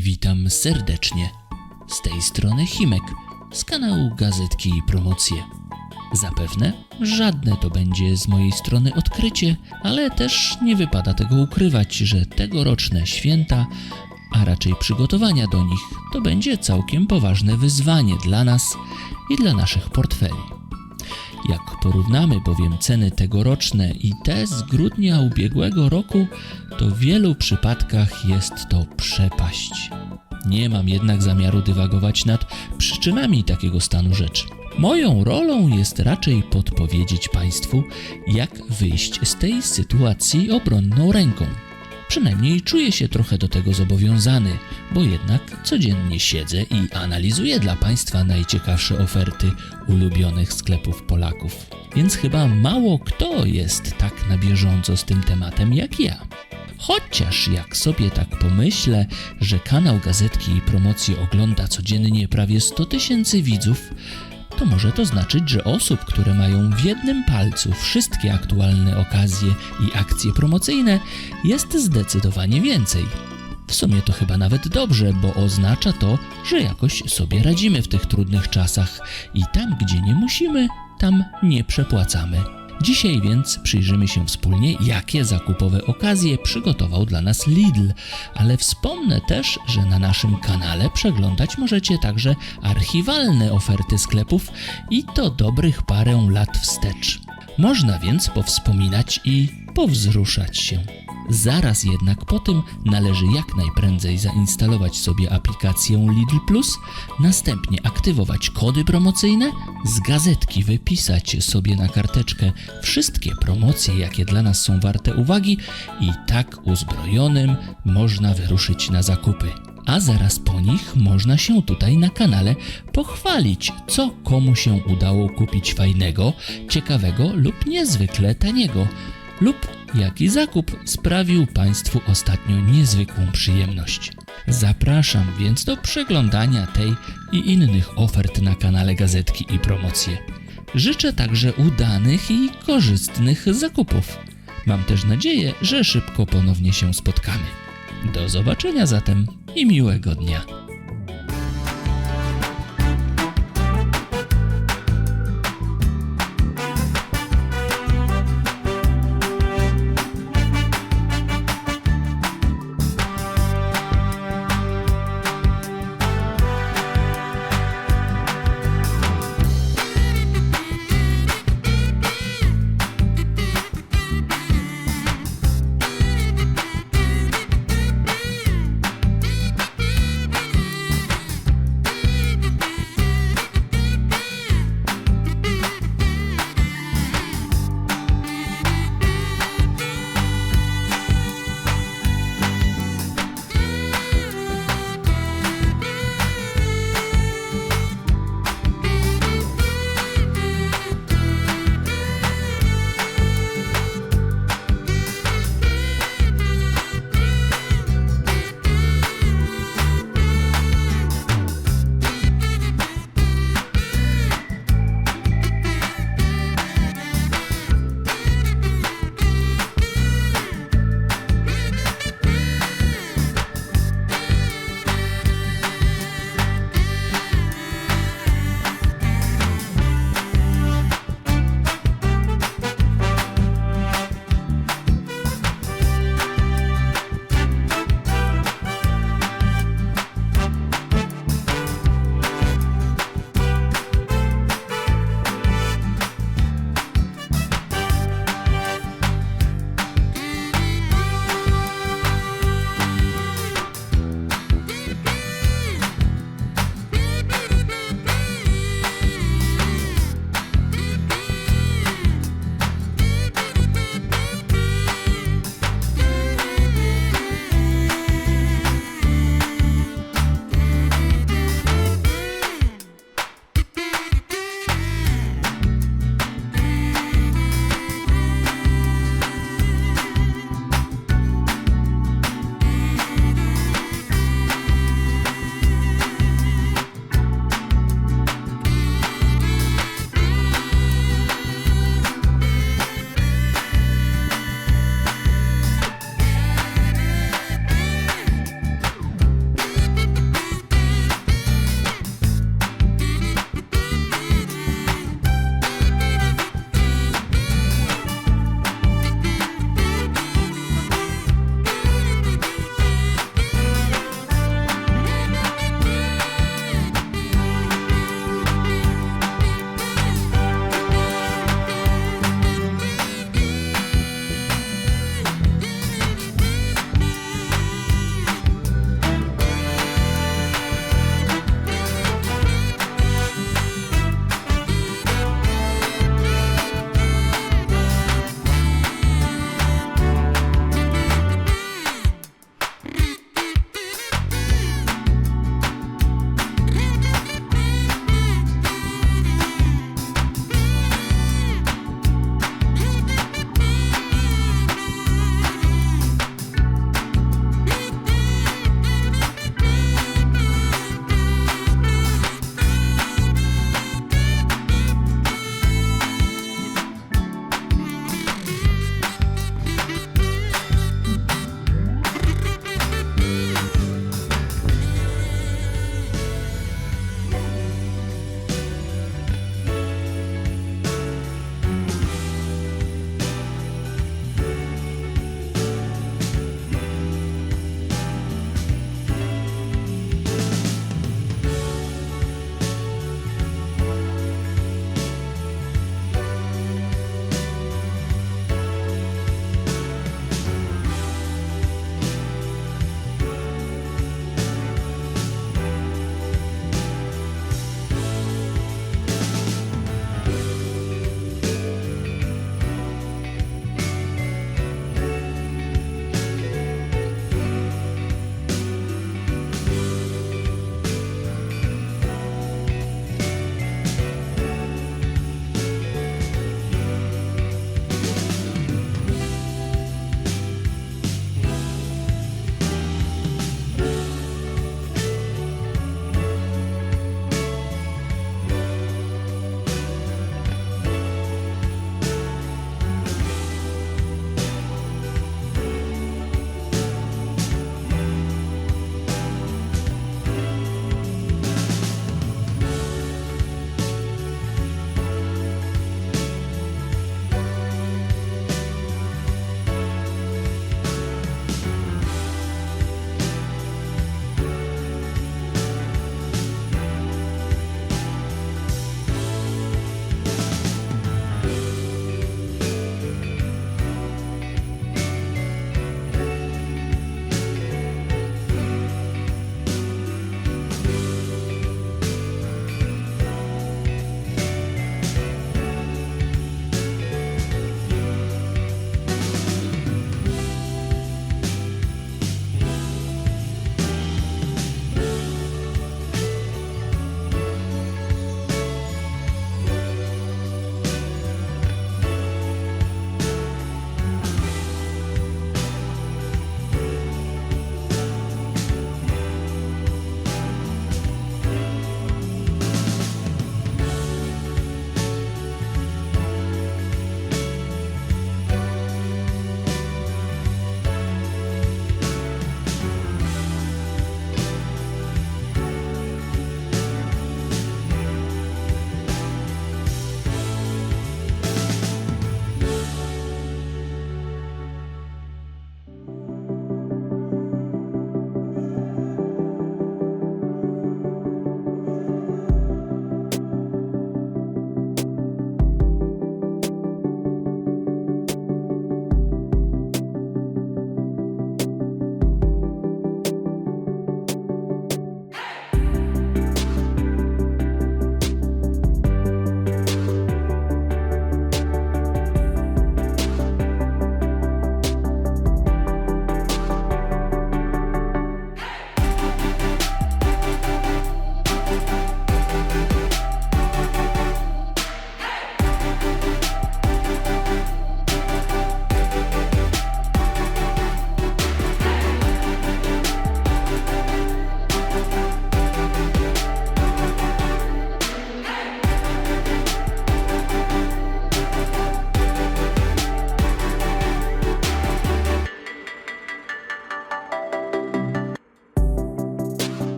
Witam serdecznie. Z tej strony Himek, z kanału Gazetki i Promocje. Zapewne żadne to będzie z mojej strony odkrycie, ale też nie wypada tego ukrywać, że tegoroczne święta, a raczej przygotowania do nich, to będzie całkiem poważne wyzwanie dla nas i dla naszych portfeli. Jak porównamy bowiem ceny tegoroczne i te z grudnia ubiegłego roku, to w wielu przypadkach jest to przepaść. Nie mam jednak zamiaru dywagować nad przyczynami takiego stanu rzeczy. Moją rolą jest raczej podpowiedzieć Państwu, jak wyjść z tej sytuacji obronną ręką. Przynajmniej czuję się trochę do tego zobowiązany, bo jednak codziennie siedzę i analizuję dla Państwa najciekawsze oferty ulubionych sklepów Polaków. Więc chyba mało kto jest tak na bieżąco z tym tematem jak ja. Chociaż jak sobie tak pomyślę, że kanał Gazetki i Promocje ogląda codziennie prawie 100 tysięcy widzów, to może to znaczyć, że osób, które mają w jednym palcu wszystkie aktualne okazje i akcje promocyjne, jest zdecydowanie więcej. W sumie to chyba nawet dobrze, bo oznacza to, że jakoś sobie radzimy w tych trudnych czasach i tam, gdzie nie musimy, tam nie przepłacamy. Dzisiaj więc przyjrzymy się wspólnie, jakie zakupowe okazje przygotował dla nas Lidl, ale wspomnę też, że na naszym kanale przeglądać możecie także archiwalne oferty sklepów i to dobrych parę lat wstecz. Można więc powspominać i powzruszać się. Zaraz jednak po tym należy jak najprędzej zainstalować sobie aplikację Lidl Plus, następnie aktywować kody promocyjne, z gazetki wypisać sobie na karteczkę wszystkie promocje, jakie dla nas są warte uwagi i tak uzbrojonym można wyruszyć na zakupy. A zaraz po nich można się tutaj na kanale pochwalić, co komu się udało kupić fajnego, ciekawego lub niezwykle taniego lub jaki zakup sprawił Państwu ostatnio niezwykłą przyjemność. Zapraszam więc do przeglądania tej i innych ofert na kanale Gazetki i Promocje. Życzę także udanych i korzystnych zakupów. Mam też nadzieję, że szybko ponownie się spotkamy. Do zobaczenia zatem i miłego dnia.